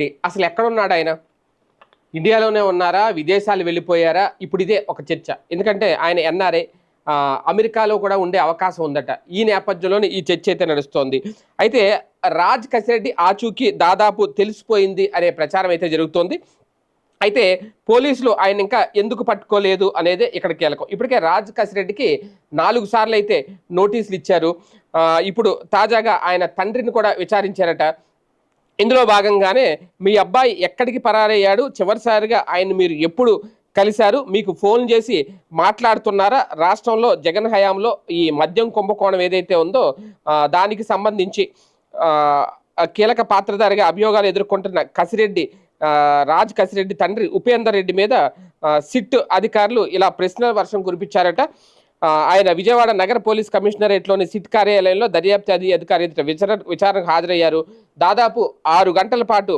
కసిరెడ్డి అసలు ఎక్కడున్నాడు ఆయన? ఇండియాలోనే ఉన్నారా? విదేశాలు వెళ్ళిపోయారా? ఇప్పుడు ఇదే ఒక చర్చ. ఎందుకంటే ఆయన ఎన్ఆర్ఏ అమెరికాలో కూడా ఉండే అవకాశం ఉందట. ఈ నేపథ్యంలోనే ఈ చర్చ అయితే నడుస్తోంది. అయితే రాజ్ కసిరెడ్డి ఆచూకీ దాదాపు తెలిసిపోయింది అనే ప్రచారం అయితే జరుగుతోంది. అయితే పోలీసులు ఆయన ఇంకా ఎందుకు పట్టుకోలేదు అనేది ఇక్కడ కీలకం. ఇప్పటికే రాజ్ కసిరెడ్డికి నాలుగు సార్లు అయితే నోటీసులు ఇచ్చారు. ఇప్పుడు తాజాగా ఆయన తండ్రిని కూడా విచారించారట. ఇందులో భాగంగానే మీ అబ్బాయి ఎక్కడికి పరారయ్యాడు? చివరిసారిగా ఆయన మీరు ఎప్పుడు కలిశారు? మీకు ఫోన్ చేసి మాట్లాడుతున్నారా? రాష్ట్రంలో జగన్ హయాంలో ఈ మద్యం కుంభకోణం ఏదైతే ఉందో దానికి సంబంధించి కీలక పాత్రధారిగా అభియోగాలు ఎదుర్కొంటున్న కసిరెడ్డి రాజ్ కసిరెడ్డి తండ్రి ఉపేందర్ రెడ్డి మీద సిట్ అధికారులు ఇలా ప్రశ్నల వర్షం కురిపించారట. ఆయన విజయవాడ నగర పోలీస్ కమిషనరేట్లోని సిట్ కార్యాలయంలో దర్యాప్తు అధికారి ఎదుట విచారణ విచారణకు హాజరయ్యారు. దాదాపు ఆరు గంటల పాటు